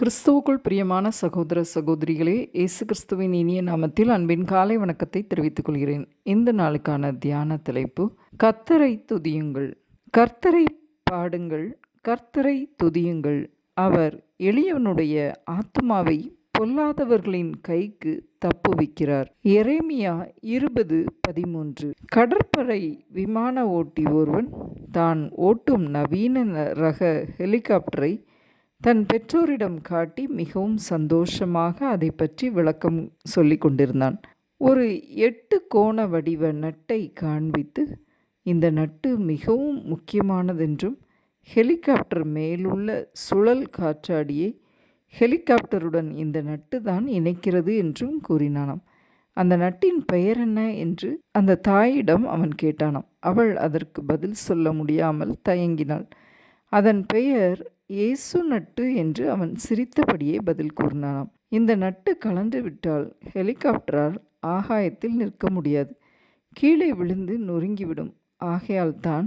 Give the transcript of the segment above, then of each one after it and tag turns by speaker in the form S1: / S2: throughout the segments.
S1: கிறிஸ்துவுக்குள் பிரியமான சகோதர சகோதரிகளே இயேசு கிறிஸ்துவின் இனிய நாமத்தில் அன்பின் காலை வணக்கத்தை தெரிவித்துக் கொள்கிறேன். இந்த நாளுக்கான தியான தலைப்பு கர்த்தரை துதியுங்கள். கர்த்தரை பாடுங்கள் கர்த்தரை துதியுங்கள். அவர் எளியவனுடைய ஆத்மாவை பொல்லாதவர்களின் கைக்கு தப்புவிக்கிறார் எரேமியா இருபது பதிமூன்று. கடற்படை விமான ஓட்டி ஒருவன் தான் ஓட்டும் நவீன ரக ஹெலிகாப்டரை தன் பெற்றோரிடம் காட்டி மிகவும் சந்தோஷமாக அதை பற்றி விளக்கம் சொல்லி கொண்டிருந்தான். ஒரு எட்டு கோண வடிவ நட்டை காண்பித்து இந்த நட்டு மிகவும் முக்கியமானதென்றும் ஹெலிகாப்டர் மேலுள்ள சுழல் காற்றாடியை ஹெலிகாப்டருடன் இந்த நட்டு தான் இணைக்கிறது என்றும் கூறினானாம். அந்த நட்டின் பெயர் என்ன என்று அந்த தாயிடம் அவன் கேட்டானாம். அவள் அதற்கு பதில் சொல்ல முடியாமல் தயங்கினாள். அதன் பெயர் இயேசு நட்டு என்று அவன் சிரித்தபடியே பதில் கூறினானாம். இந்த நட்டு கலந்து விட்டால் ஹெலிகாப்டரால் ஆகாயத்தில் நிற்க முடியாது. கீழே விழுந்து நொறுங்கிவிடும். ஆகையால் தான்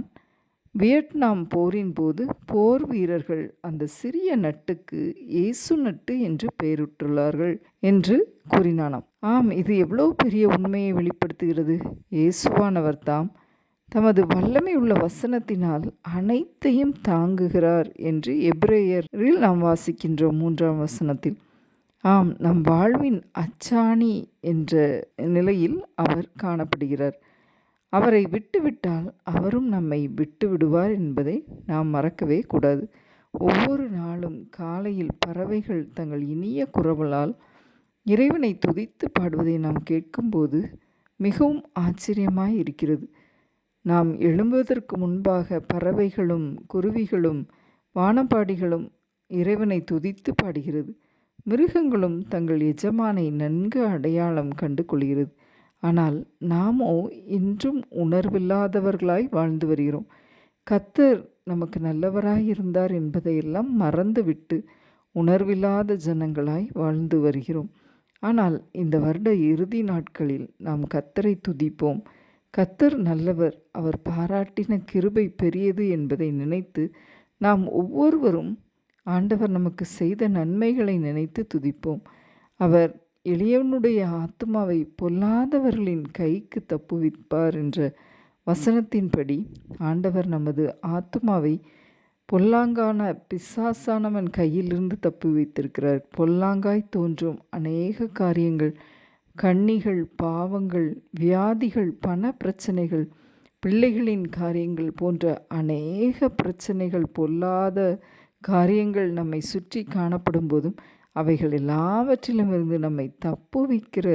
S1: வியட்நாம் போரின் போது போர் வீரர்கள் அந்த சிறிய நட்டுக்கு இயேசு நட்டு என்று பெயரிட்டுள்ளார்கள் என்று கூறினானாம். ஆம் இது எவ்வளவு பெரிய உண்மையை வெளிப்படுத்துகிறது. இயேசுவானவர் தாம் தமது வல்லமை உள்ள வசனத்தினால் அனைத்தையும் தாங்குகிறார் என்று எப்ரேயரில் நாம் வாசிக்கின்றோம் மூன்றாம் வசனத்தில். ஆம் நம் வாழ்வின் அச்சாணி என்ற நிலையில் அவர் காணப்படுகிறார். அவரை விட்டுவிட்டால் அவரும் நம்மை விட்டு விடுவார் என்பதை நாம் மறக்கவே கூடாது. ஒவ்வொரு நாளும் காலையில் பறவைகள் தங்கள் இனிய குரவலால் இறைவனை துதித்து பாடுவதை நாம் கேட்கும்போது மிகவும் ஆச்சரியமாய் இருக்கிறது. நாம் எழும்புவதற்கு முன்பாக பறவைகளும் குருவிகளும் வானப்பாடிகளும் இறைவனை துதித்து பாடுகிறது. மிருகங்களும் தங்கள் எஜமானை நன்கு அடையாளம் கண்டு கொள்கிறது. ஆனால் நாமோ இன்றும் உணர்வில்லாதவர்களாய் வாழ்ந்து வருகிறோம். கத்தர் நமக்கு நல்லவராய் இருந்தார் என்பதையெல்லாம் மறந்துவிட்டு உணர்வில்லாத ஜனங்களாய் வாழ்ந்து வருகிறோம். ஆனால் இந்த வருட இறுதி நாட்களில் நாம் கத்தரை துதிப்போம். கத்தர் நல்லவர் அவர் பாராட்டின கிருபை பெரியது என்பதை நினைத்து நாம் ஒவ்வொருவரும் ஆண்டவர் நமக்கு செய்த நன்மைகளை நினைத்து துதிப்போம். அவர் எளியவனுடைய ஆத்மாவை பொல்லாதவர்களின் கைக்கு தப்புவிப்பார் என்ற வசனத்தின்படி ஆண்டவர் நமது ஆத்மாவை பொல்லாங்கான பிசாசானவன் கையிலிருந்து தப்பு வைத்திருக்கிறார் பொல்லாங்காய் தோன்றும் அநேக காரியங்கள் கண்ணிகள் பாவங்கள் வியாதிகள் பண பிரச்சனைகள் பிள்ளைகளின் காரியங்கள் போன்ற அநேக பிரச்சனைகள் பொல்லாத காரியங்கள் நம்மை சுற்றி காணப்படும் போதும் அவைகள் எல்லாவற்றிலும் இருந்து நம்மை தப்புவிக்கிற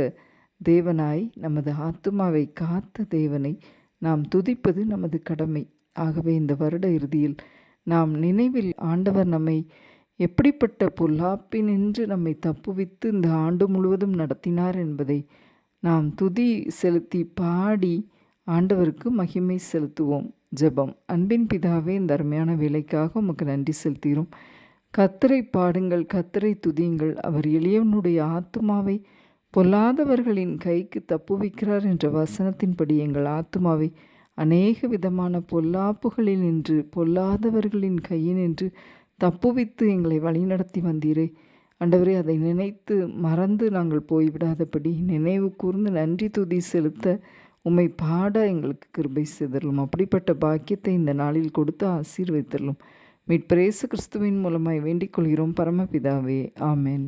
S1: தேவனாய் நமது ஆத்மாவை காத்த தேவனை நாம் துதிப்பது நமது கடமை. ஆகவே இந்த வருட இறுதியில் நாம் நினைவில் ஆண்டவர் நம்மை எப்படிப்பட்ட பொல்லாப்பினின்று நம்மை தப்புவித்து இந்த ஆண்டு முழுவதும் நடத்தினார் என்பதை நாம் துதி செலுத்தி பாடி ஆண்டவருக்கு மகிமை செலுத்துவோம். ஜெபம். அன்பின் பிதாவே இந்த அருமையான வேலைக்காக உமக்கு நன்றி செலுத்துகிறோம். கத்தரை பாடுங்கள் கத்தரை துதியுங்கள். அவர் எளியவனுடைய ஆத்மாவை பொல்லாதவர்களின் கைக்கு தப்புவிக்கிறார் என்ற வசனத்தின்படி எங்கள் ஆத்மாவை அநேக விதமான பொல்லாப்புகளில் நின்று பொல்லாதவர்களின் கையினின்று தப்புவித்து எங்களை வழிநடத்தி வந்தீரே. ஆண்டவரே அதை நினைத்து மறந்து நாங்கள் போய்விடாதபடி நினைவு கூர்ந்து நன்றி துதி செலுத்த உம்மை பாட எங்களுக்கு கிருபை செய்தரலும் அப்படிப்பட்ட பாக்கியத்தை இந்த நாளில் கொடுத்து ஆசீர்வைத்தரலும் மீட்பிரேசு கிறிஸ்துவின் மூலமாய் வேண்டிக் கொள்கிறோம். பரமபிதாவே ஆமேன்.